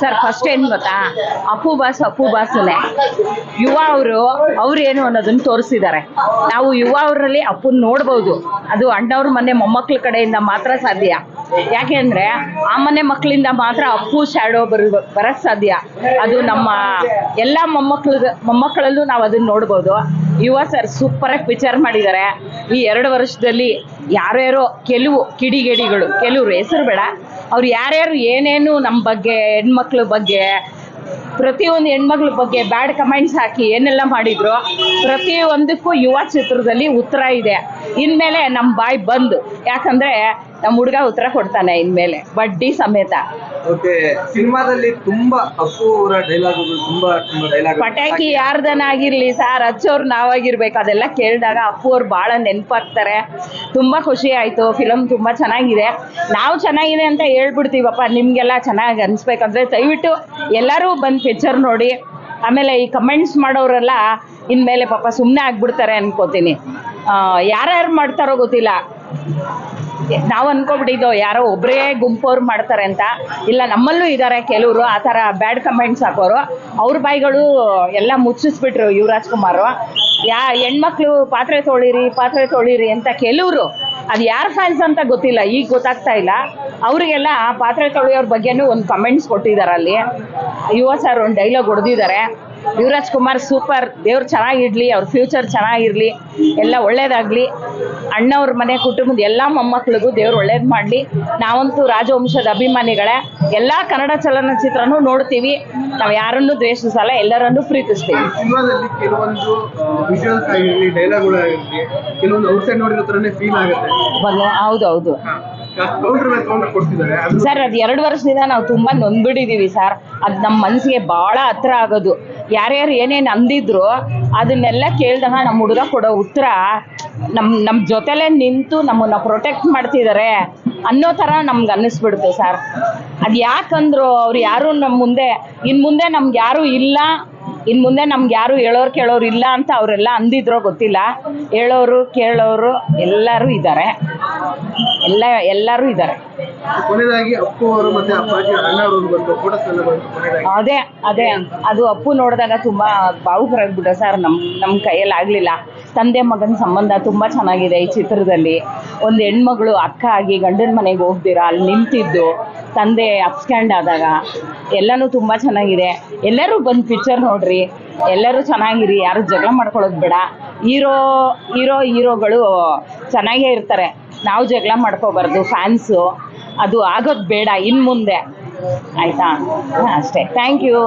Sir first ಏನ್ ಗೊತ್ತಾ? Appu boss Appu ಬಾಸುನೆ. ಯುವ ಅವರು ಅವ್ರೇನು ಅನ್ನೋದನ್ನ ತೋರಿಸಿದ್ದಾರೆ. ನಾವು ಯುವ ಅವರಲ್ಲಿ ಅಪ್ಪನ್ ನೋಡ್ಬೋದು. ಅದು ಅಣ್ಣವ್ರ ಮನೆ ಮೊಮ್ಮಕ್ಳ ಕಡೆಯಿಂದ ಮಾತ್ರ ಸಾಧ್ಯ. ಯಾಕೆಂದ್ರೆ ಆ ಮನೆ ಮಕ್ಕಳಿಂದ ಮಾತ್ರ ಅಪ್ಪು ಶ್ಯಾಡೋ ಬರ, ಬರಕ್ ಸಾಧ್ಯ. ಅದು ನಮ್ಮ ಎಲ್ಲ ಮೊಮ್ಮಕ್ಳ ಮೊಮ್ಮಕ್ಕಳಲ್ಲೂ ನಾವು ಅದನ್ನ ನೋಡ್ಬೋದು. ಯುವ ಸರ್ ಸೂಪರ್ ಆಗಿ ಪಿಕ್ಚರ್ ಮಾಡಿದ್ದಾರೆ. ಈ ಎರಡು ವರ್ಷದಲ್ಲಿ ಯಾರ್ಯಾರೋ, ಕೆಲವು ಕಿಡಿಗೇಡಿಗಳು, ಕೆಲವರು ಹೆಸರು ಬೇಡ ಅವ್ರು ಯಾರ್ಯಾರು ಏನೇನು ನಮ್ಮ ಬಗ್ಗೆ, ಹೆಣ್ಮಕ್ಳ ಬಗ್ಗೆ, ಪ್ರತಿಯೊಂದು ಹೆಣ್ಮಕ್ಳ ಬಗ್ಗೆ ಬ್ಯಾಡ್ ಕಮೆಂಟ್ಸ್ ಹಾಕಿ ಏನೆಲ್ಲ ಮಾಡಿದ್ರು, ಪ್ರತಿಯೊಂದಕ್ಕೂ ಯುವ ಚಿತ್ರದಲ್ಲಿ ಉತ್ತರ ಇದೆ. ಇನ್ಮೇಲೆ ನಮ್ಮ ಬಾಯಿ ಬಂದು. ಯಾಕಂದ್ರೆ ನಮ್ಮ ಹುಡುಗ ಉತ್ತರ ಕೊಡ್ತಾನೆ ಇನ್ಮೇಲೆ ಬಡ್ಡಿ ಸಮೇತ. ಓಕೆ ಸಿನಿಮಾದಲ್ಲಿ ತುಂಬಾ ಅಪ್ಪು ಅವರ ಡೈಲಾಗುಗಳು ತುಂಬಾ ತುಂಬಾ ಡೈಲಾಗ್ ಪಟಾಕಿ ಯಾರ್ದನ ಆಗಿರ್ಲಿ ಸಾರ್ ಹಚ್ಚೋರು ನಾವಾಗಿರ್ಬೇಕು. ಅದೆಲ್ಲ ಕೇಳಿದಾಗ ಅಪ್ಪು ಅವ್ರು ಬಹಳ ನೆನಪಾಗ್ತಾರೆ. ತುಂಬಾ ಖುಷಿ ಆಯ್ತು ಫಿಲಮ್ ತುಂಬಾ ಚೆನ್ನಾಗಿದೆ. ನಾವು ಚೆನ್ನಾಗಿದೆ ಅಂತ ಹೇಳ್ಬಿಡ್ತೀವಪ್ಪ ನಿಮ್ಗೆಲ್ಲ ಚೆನ್ನಾಗಿ ಅನ್ಸ್ಬೇಕಂದ್ರೆ ದಯವಿಟ್ಟು ಎಲ್ಲರೂ ಬಂದು ಪಿಕ್ಚರ್ ನೋಡಿ ಆಮೇಲೆ ಈ ಕಮೆಂಟ್ಸ್ ಮಾಡೋರೆಲ್ಲ ಇನ್ಮೇಲೆ ಪಾಪ ಸುಮ್ಮನೆ ಆಗ್ಬಿಡ್ತಾರೆ ಅನ್ಕೋತೀನಿ. ಯಾರ್ಯಾರು ಮಾಡ್ತಾರೋ ಗೊತ್ತಿಲ್ಲ. ನಾವು ಅನ್ಕೊಬಿಟ್ಟಿದ್ದೋ ಯಾರೋ ಒಬ್ಬರೇ ಗುಂಪವ್ರು ಮಾಡ್ತಾರೆ ಅಂತ. ಇಲ್ಲ, ನಮ್ಮಲ್ಲೂ ಇದ್ದಾರೆ ಕೆಲವರು, ಆ ಥರ ಬ್ಯಾಡ್ ಕಮೆಂಟ್ಸ್ ಹಾಕೋರು. ಅವ್ರ ಬಾಯಿಗಳು ಎಲ್ಲ ಮುಚ್ಚಿಸ್ಬಿಟ್ರು ಯುವರಾಜ್ ಕುಮಾರ್. ಯಾ, ಹೆಣ್ಮಕ್ಳು ಪಾತ್ರೆ ತೊಳಿರಿ ಪಾತ್ರೆ ತೊಳಿರಿ ಅಂತ ಕೆಲವರು. ಅದು ಯಾರ ಫ್ಯಾನ್ಸ್ ಅಂತ ಗೊತ್ತಿಲ್ಲ, ಈಗ ಗೊತ್ತಾಗ್ತಾ ಇಲ್ಲ. ಅವರಿಗೆಲ್ಲ ಪಾತ್ರೆ ತೊಳೆಯೋರ ಬಗ್ಗೆನೂ ಒಂದು ಕಮೆಂಟ್ಸ್ ಕೊಟ್ಟಿದ್ದಾರೆ ಅಲ್ಲಿ. ಯುವ ಸರ್ ಒಂದು ಡೈಲಾಗ್ ಹೊಡೆದಿದ್ದಾರೆ ಯುವರಾಜ್ ಕುಮಾರ್ ಸೂಪರ್ ದೇವ್ರು ಚೆನ್ನಾಗಿರ್ಲಿ ಅವ್ರ ಫ್ಯೂಚರ್ ಚೆನ್ನಾಗಿರ್ಲಿ ಎಲ್ಲ ಒಳ್ಳೇದಾಗ್ಲಿ. ಅಣ್ಣವ್ರ ಮನೆ ಕುಟುಂಬದ ಎಲ್ಲ ಮೊಮ್ಮಕ್ಳಿಗೂ ದೇವ್ರು ಒಳ್ಳೇದು ಮಾಡಲಿ. ನಾವಂತೂ ರಾಜವಂಶದ ಅಭಿಮಾನಿಗಳೇ. ಎಲ್ಲ ಕನ್ನಡ ಚಲನಚಿತ್ರನೂ ನೋಡ್ತೀವಿ. ನಾವು ಯಾರನ್ನೂ ದ್ವೇಷಿಸಲ್ಲ ಎಲ್ಲರನ್ನೂ ಪ್ರೀತಿಸ್ತೀವಿ. ಸಿನಿಮಾದಲ್ಲಿ ಕೆಲವೊಂದು ವಿಜುವಲ್ಸ್ ಆಗಿರ್ಲಿ ಡೈಲಾಗ್ಗಳು ಆಗಿರ್ಲಿ ಕೆಲವೊಂದು ಔಟ್ಸೈಡ್ ನೋಡಿರೋ ತರನೇ ಫೀಲ್ ಆಗುತ್ತೆ. ಹೌದು ಹೌದು. ಸರ್ ಅದು ಎರಡು ವರ್ಷದಿಂದ ನಾವು ತುಂಬಾ ನೊಂದ್ಬಿಟ್ಟಿದ್ದೀವಿ ಸರ್. ಅದು ನಮ್ಮ ಮನಸ್ಸಿಗೆ ಭಾಳ ಹತ್ರ ಆಗೋದು. ಯಾರ್ಯಾರು ಏನೇನು ಅಂದಿದ್ರು ಅದನ್ನೆಲ್ಲ ಕೇಳಿದಾಗ ನಮ್ಮ ಹುಡುಗ ಕೊಡೋ ಉತ್ತರ ನಮ್ಮ ನಮ್ಮ ಜೊತೆಲೇ ನಿಂತು ನಮ್ಮನ್ನು ಪ್ರೊಟೆಕ್ಟ್ ಮಾಡ್ತಿದ್ದಾರೆ ಅನ್ನೋ ಥರ ನಮ್ಗೆ ಅನ್ನಿಸ್ಬಿಡ್ತು ಸರ್ ಅದು ಯಾಕಂದ್ರು ಅವ್ರು ಯಾರು ನಮ್ಮ ಮುಂದೆ ಇನ್ನು ಮುಂದೆ ನಮ್ಗೆ ಯಾರೂ ಇಲ್ಲ ಇನ್ನು ಮುಂದೆ ನಮ್ಗೆ ಯಾರು ಹೇಳೋರು ಕೇಳೋರು ಇಲ್ಲ ಅಂತ ಅವರೆಲ್ಲ ಅಂದಿದ್ರೋ ಗೊತ್ತಿಲ್ಲ. ಹೇಳೋರು, ಕೇಳೋರು ಎಲ್ಲರೂ ಇದ್ದಾರೆ ಎಲ್ಲ ಎಲ್ಲರೂ ಇದ್ದಾರೆ. ಕೊನೆಯದಾಗಿ ಅಪ್ಪು ಅವರು ಮತ್ತೆ ಅಪ್ಪಾಜಿ ಅಣ್ಣ ಅವರು ಬಂದು ಫೋಟೋಸ್ ಎಲ್ಲ ಬಂದು ಕೊನೆಯದಾಗಿ ಅದೇ ಅದೇ. ಅದು ಅಪ್ಪು ನೋಡಿದಾಗ ತುಂಬ ಭಾವುಕರಾಗ್ಬಿಟ್ಟ ಸರ್. ನಮ್ಮ ನಮ್ ಕೈಯಲ್ಲಿ ಆಗಲಿಲ್ಲ. ತಂದೆ ಮಗನ ಸಂಬಂಧ ತುಂಬಾ ಚೆನ್ನಾಗಿದೆ ಈ ಚಿತ್ರದಲ್ಲಿ. ಒಂದು ಹೆಣ್ಮಗಳು ಅಕ್ಕ ಆಗಿ ಗಂಡನ ಮನೆಗೆ ಹೋಗ್ದಿರಾ ಅಲ್ಲಿ ನಿಂತಿದ್ದು. ತಂದೆ ಅಪ್ಸ್ಕ್ಯಾಂಡ್ ಆದಾಗ. ಎಲ್ಲಾನು ತುಂಬಾ ಚೆನ್ನಾಗಿದೆ. ಎಲ್ಲರೂ ಬಂದು ಪಿಕ್ಚರ್ ನೋಡ್ರಿ. ಎಲ್ಲರೂ ಚೆನ್ನಾಗಿರಿ. ಯಾರು ಜಗಳ ಮಾಡ್ಕೊಳ್ಳೋದು ಬೇಡ. ಹೀರೋ ಹೀರೋ ಹೀರೋಗಳು ಚೆನ್ನಾಗೇ ಇರ್ತಾರೆ. ನಾವು ಜಗಳ ಮಾಡ್ಕೋಬಾರ್ದು ಫ್ಯಾನ್ಸು ಅದು ಆಗೋದು ಬೇಡ ಇನ್ನು ಮುಂದೆ. ಆಯಿತಾ? ಅಷ್ಟೇ. Thank you